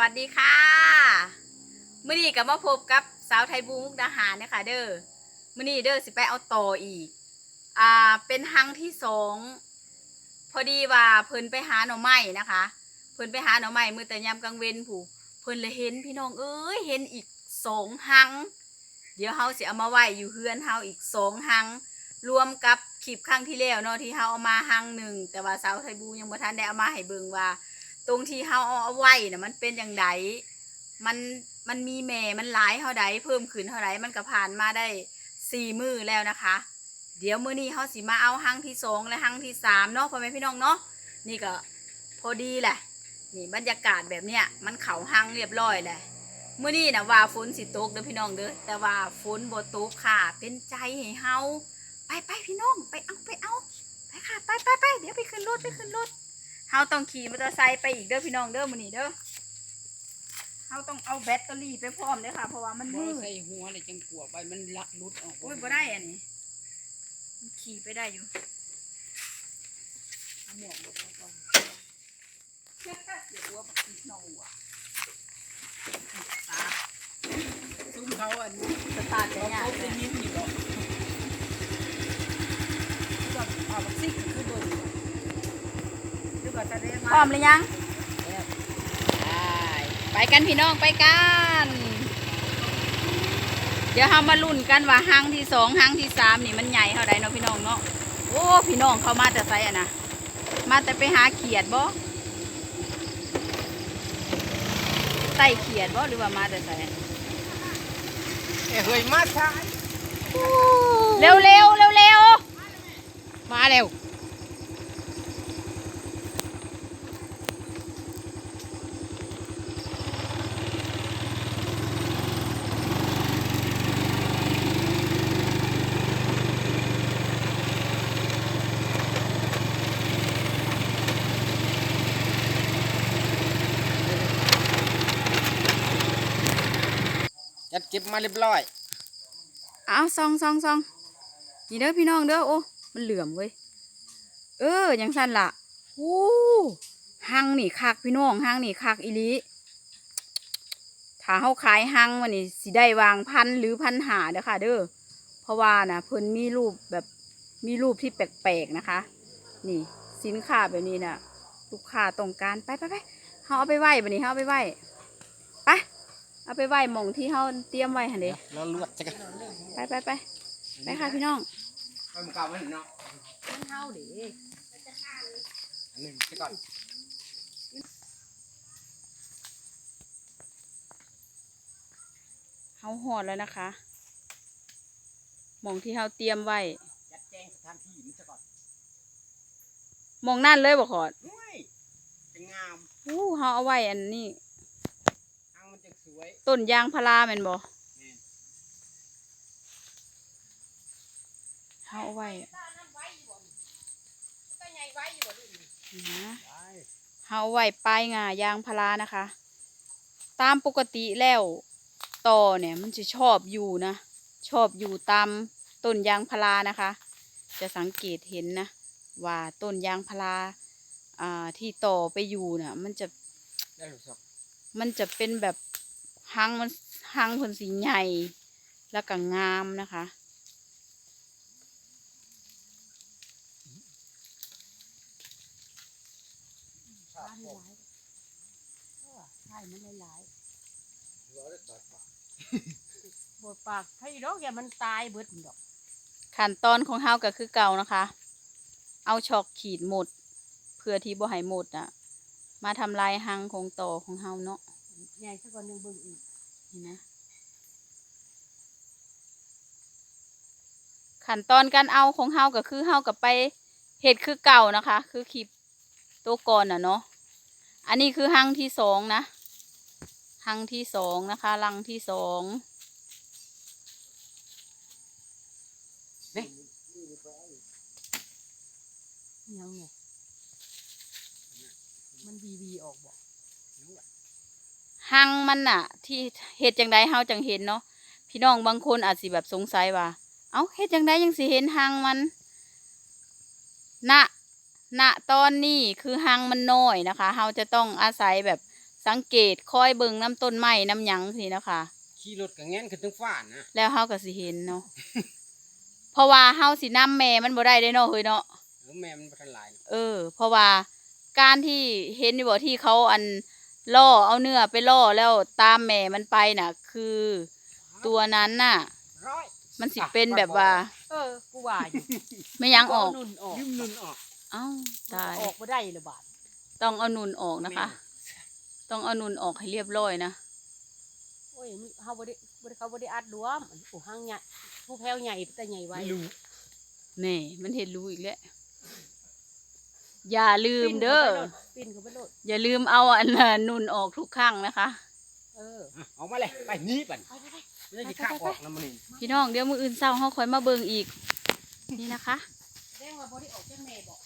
วัสดีค่ะมื่อนี้ก็มาพบกับสาวไทยบูมุกดาหารนะคะเด้อมื่อนี้เด้อสิไปเอาต่ออีก อ่าเป็นหังที่สองพอดีว่าเพิ่นไปหาหน่อไม้นะคะ เพิ่นไปหาหน่อไม้มือแต่ยามกลางเวนผู้เพิ่นเลยเห็นพี่น้องเอ้ยเห็นอีกสองหัง เดี๋ยวเฮาสิเอามาไว้อยู่เฮือนเฮาอีกสองหัง รวมกับคลิปครั้งที่แล้วเนาะที่เฮาเอามาหังหนึ่งแต่ว่าสาวไทยบูยังบ่ทันได้เอามาให้เบิ่งว่า ตรงที่เฮาเอาเอาไว้น่ะมันเป็นอย่างไดมันมันมีแม่มันหลายเท่าใดเพิ่มขึ้นเท่าใดมันก็ผ่านมาได้สี่มือแล้วนะคะ เดี๋ยวมื้อนี้เฮาสิมาเอาหังที่สองและหังที่สามเนาะพ่อแม่พี่น้องเนาะนี่ก็พอดีแหละนี่บรรยากาศแบบเนี้ยมันเขาหังเรียบร้อยแหละมื้อนี้นะว่าฝนสิตกเด้อพี่น้องเด้อแต่ว่าฝนบ่ตกค่ะ เป็นใจให้เฮาไปไปพี่น้อง ไปเอาไปเอาไปค่ะ ไปไปไปเดี๋ยวไปขึ้นรถไปขึ้นรถาต้องขี่มอเตอร์ไซค์ไปอีกเด้อพี่น้องเด้อมื้อนี้เด้อเฮาต้องเอาแบตเตอรี่ไปพร้อมเด้อค่ะ เพราะว่ามันบ่มืดใส่หัวเลยจังกลัวไปมันลักลุดออกโอ้ยบ่ได้อันนี้มันขี่ไปได้อยู่เอาหมวกลงไปก่อนเดี๋ยวว่าอีกหน่อยว่ะตาซุ่มเขาอันนี้สตาร์ทเขาได้ยากเขาจะยิ้มอยู่หรอกแบบเอาบักซิกคือเบิ่ง หรือว่าจะได้ พร้อมหรือยังแล้วไปกันพี่น้องไปกัน เดี๋ยวเฮามาลุ้นกันว่าห้างที่สองห้างที่สามนี่มันใหญ่เท่าใดเนาะพี่น้องเนาะโอ้พี่น้องเขามาแต่ไสอะนะมาแต่ไปหาเขียดบ่ไต่เขียดบ่หรือว่ามาแต่ไสเฮ้ยมาช้าเร็วเร็วเร็วเร็วมาเร็ว จัดเก็บมาเรียบร้อยเอาซองซองซองนี่เด้อพี่น้องเด้อโอ้มันเหลื่อมเว้ยเออยังสั้นละโอ้หังนี่คักพี่น้องหังนี่คักอีลีถ้าเฮาขายหังวันนี้สิได้วางพันหรือพันหาเด้อค่ะเด้อเพราะว่านะเพิ่นมีรูปแบบมีรูปที่แปลกๆนะคะ นี่สินค้าแบบนี้น่ะลูกค้าต้องการไปไปไปเฮาเอาไปไหว้บัดนี้เฮาเอาไปไหว้ เอาไปไหว้หม่องที่เฮาเตรียมไว้หั่นเด้แล้วลวดจะกันไปไปไปไปค่ะพี่น้องไปมึงเก่าไว้เนาะมันเท่าดิอันหนึ่งจะก่อนเฮาหอดแล้วนะคะหมองที่เฮาเตรียมไว้จัดแจงสถานที่มันจะก่อนหมองนั่นเลยบ่ขอดห้วยจะงามอู้เฮาเอาไว้อันนี้ทางมันจะสวยต้นยางพาราแม่นบ่แม่นเฮาเอาไว้นี่นะได้เฮาเอาไว้ปลายงายางพารานะคะ ตามปกติแล้วต่อเนี่ยมันจะชอบอยู่นะ ชอบอยู่ตามต้นยางพารานะคะ จะสังเกตเห็นนะ ว่าต้นยางพาราอ่าที่ต่อไปอยู่น่ะ มันจะได้หรือสักมันจะเป็นแบบ หังมันหังผลสีใหญ่ แล้วก็งามนะคะใช่มันหลายหัวได้ตัดปากๆบดปากให้ดอกอย่ามันตายเบิดดอก ขั้นตอนของเฮาก็คือเก่านะคะ เอาช็อกขีดหมด เพื่อที่บ่ให้หมดอะ มาทำลายหังของต่อของเฮาเนาะ ใหญ่สักคนหนึ่งเบิ่งอีกนี่นะ ขั้นตอนการเอาของเฮาก็คือเฮากับไปเห็ดคือเก่านะคะ คือคลิปตัวก่อนอะเนาะอันนี้คือหังที่สองนะหังที่สองนะคะรังที่สองยังไงมันวีวีออกบอก หังมันน่ะ ที่เห็ดจังไดเฮาจังเห็นเนาะพี่น้องบางคนอาจสิแบบสงสัยว่า เอ้าเฮ็ดจังไดยังสิเห็นหังมันณณตอนนี้คือหังมันน้อยนะคะเฮาจะต้องอาศัยแบบสังเกตคอยเบิ่งน้ำต้นไม้น้ำหยังสินะคะขี่รถกับแง้นขึ้นถึงฟ้านะแล้วเฮาก็สิเห็นเนาะเพราะว่าเฮาสินํแม่มันบ่ได้เด้เนาะเฮ้ยเนาะเออแม่มันบ่ทันหลายเออ เพราะว่าการที่เห็นอยู่บ่ที่เขาอัน ล่อเอาเนื้อไปล่อแล้วตามแม่มันไปน่ะ คือตัวนั้นน่ะ ร้อยมันสิเป็นแบบว่าเออกูว่าอยู่ไม่ยังออกนุ่นออกยืมนุนออกเอ้าตาย ออกบ่ได้เลยบาดต้องเอานุนออกนะคะ ต้องเอานุนออกให้เรียบร้อยนะ โอ้ยมึงเฮาบ่ได้บ่ได้เขาบ่ได้อัดรวมโอ้หังใหญ่ผู้แพ้วใหญ่แต่ใหญ่ไว้ ไม่รู้นี่มันเห็นรู้อีกแล้ว อย่าลืมเด้อ ปิ่นเขาไปโลดอย่าลืมเอาอันน่ะนุนออกทุกครั้งนะคะ เอออะเอามาเลยไปหนี้ปันไปไปไปไม่ได้สิข้าออกน้ำมันนี่พี่น้องเดี๋ยวมืออื่นเศร้าเฮาคอยมาเบิ่งอีก นี่นะคะ แดงว่าบ่ได้ออกจากแม่บอก